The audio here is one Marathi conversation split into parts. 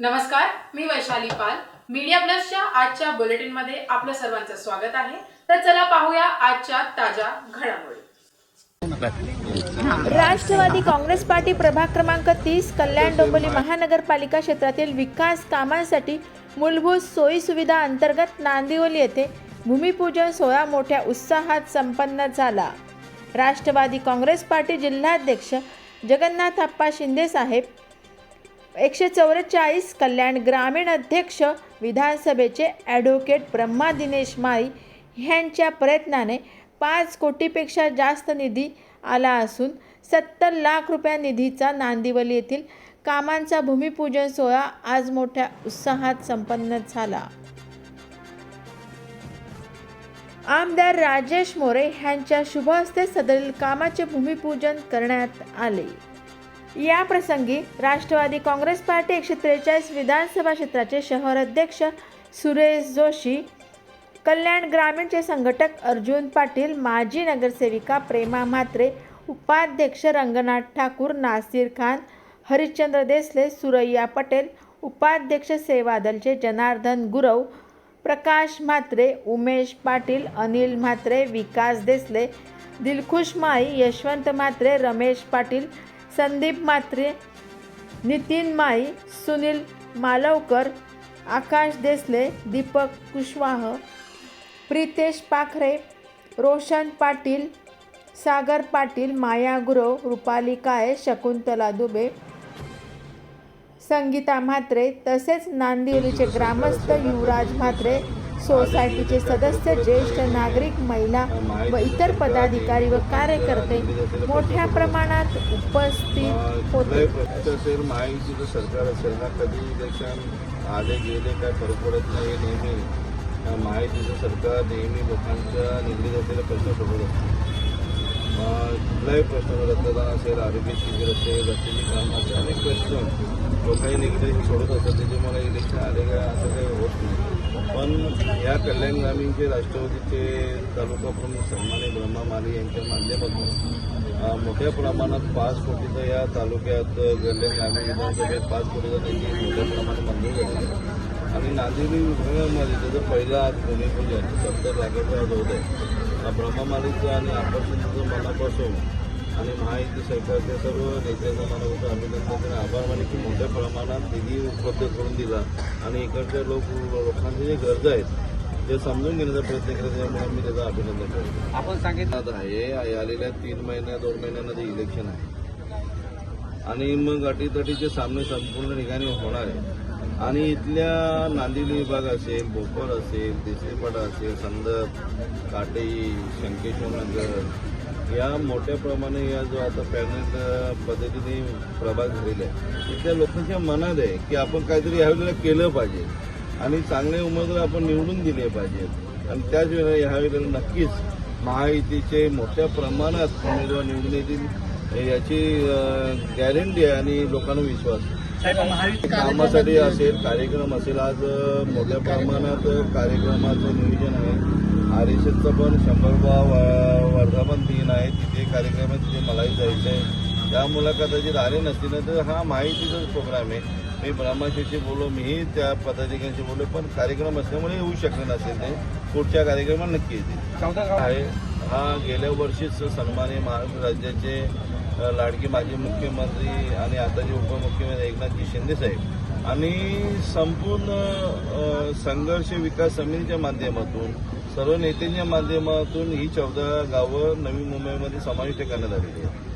नमस्कार मी वैशाली पाल. मीडिया प्लसच्या आजच्या बुलेटिनमध्ये आपलं सर्वांचं स्वागत आहे. तर चला पाहूया आजच्या ताज्या घडामोडी. राष्ट्रवादी काँग्रेस पार्टी प्रभाग क्रमांक तीस कल्याण डोंबिवली महानगरपालिका क्षेत्रातील विकास कामांसाठी मूलभूत सोयी सुविधा अंतर्गत नांदिवली येथे भूमिपूजन सोहळा मोठ्या उत्साहात संपन्न झाला. राष्ट्रवादी काँग्रेस पार्टी जिल्हाध्यक्ष जगन्नाथ अप्पा शिंदे साहेब एकशे चौवेचाळीस कल्याण ग्रामीण अध्यक्ष विधानसभेचे ॲडव्होकेट ब्रह्मा दिनेश माळी ह्यांच्या प्रयत्नाने पाच कोटीपेक्षा जास्त निधी आला असून सत्तर लाख रुपया निधीचा नांदिवली येथील कामांचा भूमिपूजन सोहळा आज मोठ्या उत्साहात संपन्न झाला. आमदार राजेश मोरे ह्यांच्या शुभ हस्ते सदरील कामाचे भूमिपूजन करण्यात आले. या प्रसंगी राष्ट्रवादी काँग्रेस पार्टी एकशे त्रेचाळीस विधानसभा क्षेत्राचे शहर अध्यक्ष सुरेश जोशी कल्याण ग्रामीणचे संघटक अर्जुन पाटील माजी नगरसेविका प्रेमा म्हात्रे उपाध्यक्ष रंगनाथ ठाकूर नासिर खान हरिश्चंद्र देसले सुरैया पटेल उपाध्यक्ष सेवादलचे जनार्दन गुरव प्रकाश म्हात्रे उमेश पाटील अनिल म्हात्रे विकास देसले दिलखुश माई यशवंत म्हात्रे रमेश पाटील संदीप म्हात्रे नितीन माई सुनील मालवकर आकाश देसले दीपक कुशवाह प्रितेश पाखरे रोशन पाटील सागर पाटील माया गुरव रुपाली काळे शकुंतला दुबे संगीता म्हात्रे तसेच नांदिवलीचे ग्रामस्थ युवराज म्हात्रे सोसायटीचे सदस्य ज्येष्ठ नागरिक महिला व इतर पदाधिकारी व कार्यकर्ते मोठ्या प्रमाणात उपस्थित होते. असेल असेल महायुतीचं सरकार असेल ना कधी इलेक्शन आले गेले काय फरक पडत नाही नेहमी. अं, महायुतीचं सरकार नेहमी लोकांच्या निगडीत असलेले प्रश्न सोडत असतो. मग कुठलाही प्रश्न रक्तदान असेल आरोग्य शिबिर असेल रस्त्याची कामं असेल अनेक प्रश्न लोकांनी निगडीत सोडत असतात त्याच्यामुळे इलेक्शन आले का असं काही होत नाही. पण या कल्याण ग्रामीणचे राष्ट्रवादीचे तालुका प्रमुख सन्मान्य ब्रह्मा माने यांच्या माध्यमातून मोठ्या प्रमाणात पाच कोटीचं या तालुक्यात कल्याण ग्रामीण विधानसभेत पाच कोटीचा त्यांची मोठ्या प्रमाणात मंजूर झालेला आहे. आणि नांदेडी विभागामध्ये त्याचं पहिला आज भूमिपूजन सत्तर लाखाचा आज होत आहे. ब्रह्मा ब्रह्ममालीचं आणि आकर्षणाचं मनापासून आणि महायुती सरकारच्या सर्व नेत्यांचं मनापासून अभिनंदन आभार माने की मोठ्या प्रमाणात निधी उपलब्ध करून दिला. आणि इकडच्या लोक लोकांच्या जे गरजा आहेत ते समजून घेण्याचा प्रयत्न केला त्यामुळे मी त्याचं अभिनंदन करतो. आपण सांगितलं. आता आहे आलेल्या तीन महिन्या दोन महिन्यामध्ये इलेक्शन आहे. आणि मग अटीतटीचे सामने संपूर्ण ठिकाणी होणार आहे. आणि इथल्या नांदिवली विभाग असेल भोकर असेल देसरीपाडा असेल संदप काटेई शंकेश्वर नगर या मोठ्या प्रमाणे या जो आता पॅनल पद्धतीने प्रभाग झालेला आहे इथल्या लोकांच्या मनात आहे की आपण काहीतरी यावेळेला केलं पाहिजे आणि चांगले उमेदवार आपण निवडून दिले पाहिजेत आणि त्याच वेळेला यावेळेला नक्कीच महायुतीचे मोठ्या प्रमाणात उमेदवार निवडून येतील याची गॅरंटी आहे आणि लोकांना विश्वास आहे. कामासाठी असेल कार्यक्रम असेल आज मोठ्या प्रमाणात कार्यक्रमाचं नियोजन आहे आर एस एसचं पण शंभरवा व- वर्धापन दिन आहे. तिथे कार्यक्रम आहे तिथे मलाही जायचं आहे त्या मुलाखत आले नसतील तर हा माहितीचाच प्रोग्राम आहे. मी ब्रह्माशीशी बोललो मीही त्या पदाधिकाऱ्यांशी बोललो पण कार्यक्रम असल्यामुळे येऊ शकले नसेल ते. पुढच्या कार्यक्रमात नक्की येतील. आहे. हा गेल्या वर्षीच सन्मान्य महाराष्ट्र राज्याचे लाडके माजी मुख्यमंत्री आणि आताचे उपमुख्यमंत्री एकनाथजी शिंदे साहेब आणि संपूर्ण संघर्ष विकास समितीच्या माध्यमातून सर्व नेत्यांच्या माध्यमातून ही चौदा गावं नवी मुंबईमध्ये समाविष्ट करण्यात आलेली आहेत.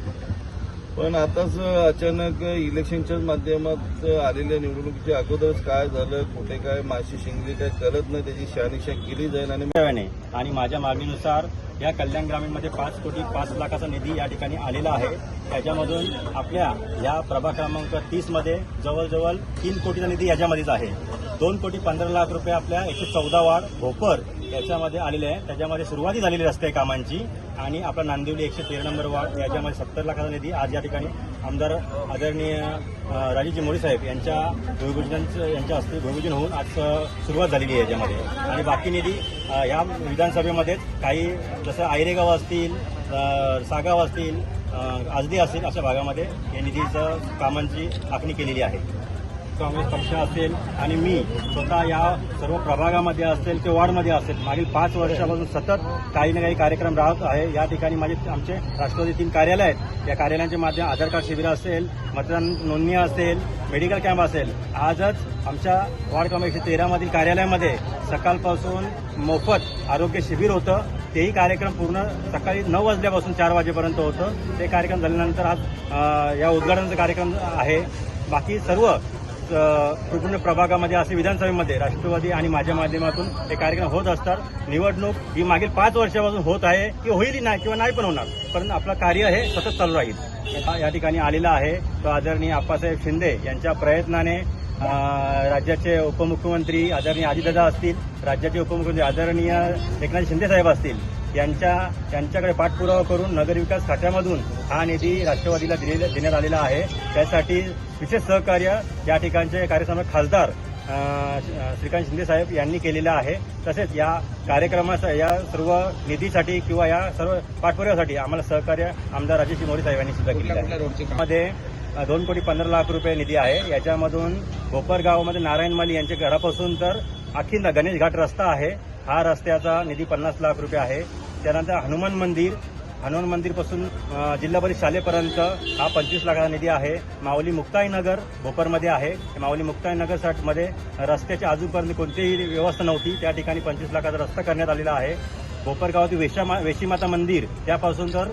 पण आताच अचानक इलेक्शनच्याच माध्यमात आलेल्या निवडणुकीच्या अगोदरच काय झालं कुठे काय माशी शिंगली काय करत नाही त्याची शहानिशा केली जाईल आणि नव्याने आणि माझ्या मागणीनुसार या कल्याण ग्रामीणमध्ये पाच कोटी पाच लाखाचा निधी या ठिकाणी आलेला आहे. त्याच्यामधून आपल्या या प्रभाग क्रमांक तीसमध्ये जवळजवळ तीन कोटीचा निधी याच्यामध्येच आहे. दोन कोटी पंधरा लाख रुपये आपल्या एकशे चौदा वार्ड भोपर याच्यामध्ये आलेले आहे. त्याच्यामध्ये सुरुवाती झालेली रस्ते कामांची आणि आपला नांदिवली एकशे तेरा नंबर वार्ड याच्यामध्ये सत्तर लाखाचा निधी आज या ठिकाणी आमदार आदरणीय राजीजी राजेशजी मोडी साहेब यांच्या भूमिपूजनांचं यांच्या हस्ते भूमिपूजन होऊन आज सुरुवात झालेली आहे याच्यामध्ये. आणि बाकी निधी या विधानसभेमध्ये काही जसं आयरेगाव असतील सागाव असतील आजदी असतील अशा भागामध्ये या निधीचं कामांची आखणी केलेली आहे. काँग्रेस पक्ष असेल आणि मी स्वतः या सर्व प्रभागामध्ये असेल ते वॉर्डमध्ये असेल मागील पाच वर्षापासून सतत काही ना काही कार्यक्रम राहत आहे. या ठिकाणी माझे आमचे राष्ट्रवादी तीन कार्यालय आहेत. या कार्यालयांच्या माध्यम आधार कार्ड शिबिर असेल मतदान नोंदणी असेल मेडिकल कॅम्प असेल. आजच आमच्या वार्ड क्रमांक एकशे तेरामधील कार्यालयामध्ये सकाळपासून मोफत आरोग्य शिबिर होतं. तेही कार्यक्रम पूर्ण सकाळी नऊ वाजल्यापासून चार वाजेपर्यंत होतं. ते कार्यक्रम झाल्यानंतर आज या उद्घाटनाचा कार्यक्रम आहे. बाकी सर्व पूर्ण प्रभागामध्ये असे विधानसभेमध्ये राष्ट्रवादी आणि माझ्या माध्यमातून हे कार्यक्रम होत असतात. निवडणूक ही मागील पाच वर्षापासून होत आहे. की होईल नाही किंवा नाही पण होणार. पण आपलं कार्य हे सतत चालू राहील. हा या ठिकाणी आलेला आहे तो आदरणीय आप्पासाहेब शिंदे यांच्या प्रयत्नाने राज्याचे उपमुख्यमंत्री आदरणीय अजितदादा असतील राज्याचे उपमुख्यमंत्री आदरणीय एकनाथ शिंदे साहेब असतील यांच्या त्यांच्याकडे पाठपुरावा करून नगरविकास खात्यामधून हा निधी राष्ट्रवादीला दिलेला देण्यात आलेला आहे. त्यासाठी विशेष सहकार्य या ठिकाणचे कार्यक्रमात खासदार श्रीकांत शिंदे साहेब यांनी केलेलं आहे. तसेच या कार्यक्रमाचा या सर्व निधीसाठी किंवा या सर्व पाठपुराव्यासाठी आम्हाला सहकार्य आमदार राजेश मोरी साहेब यांनी सुद्धा केलेलं आहे. मध्ये दोन कोटी पंधरा लाख रुपये निधी आहे. याच्यामधून भोपर गावामध्ये नारायण माली यांच्या घरापासून तर अखिल गणेश घाट रस्ता आहे. हा रस्त्याचा निधी पन्नास लाख रुपये आहे. त्यानंतर हनुमान मंदिर हनुमान मंदिरपासून जिल्हा परिषद शालेपर्यंत हा पंचवीस लाखाचा निधी आहे. माऊली मुक्ताईनगर भोपरमध्ये आहे. माऊली मुक्ताईनगर साठमध्ये रस्त्याच्या अजूनपर्यंत कोणतीही व्यवस्था नव्हती. त्या ठिकाणी पंचवीस लाखाचा रस्ता करण्यात आलेला आहे. भोपर गावातील वेशामा वेशीमाता मंदिर त्यापासून तर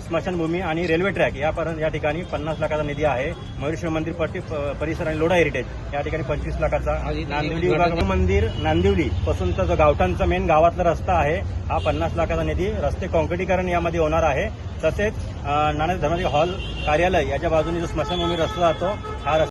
स्मशानभूमी आणि रेल्वे ट्रॅक यापर्यंत या ठिकाणी पन्नास लाखाचा निधी आहे. मयुरेश्वर मंदिर पट्टी परिसर आणि लोढा हेरिटेज या ठिकाणी पंचवीस लाखाचा नांदिवली मंदिर नांदिवली पासून तर जो गावठाणचा मेन गावातला रस्ता आहे हा पन्नास लाखाचा निधी रस्ते कॉन्क्रिटीकरण यामध्ये होणार आहे. तसेच नाना धर्माजी हॉल कार्यालय याच्या बाजूने जो स्मशानभूमी रस्ता जातो हा रस्ता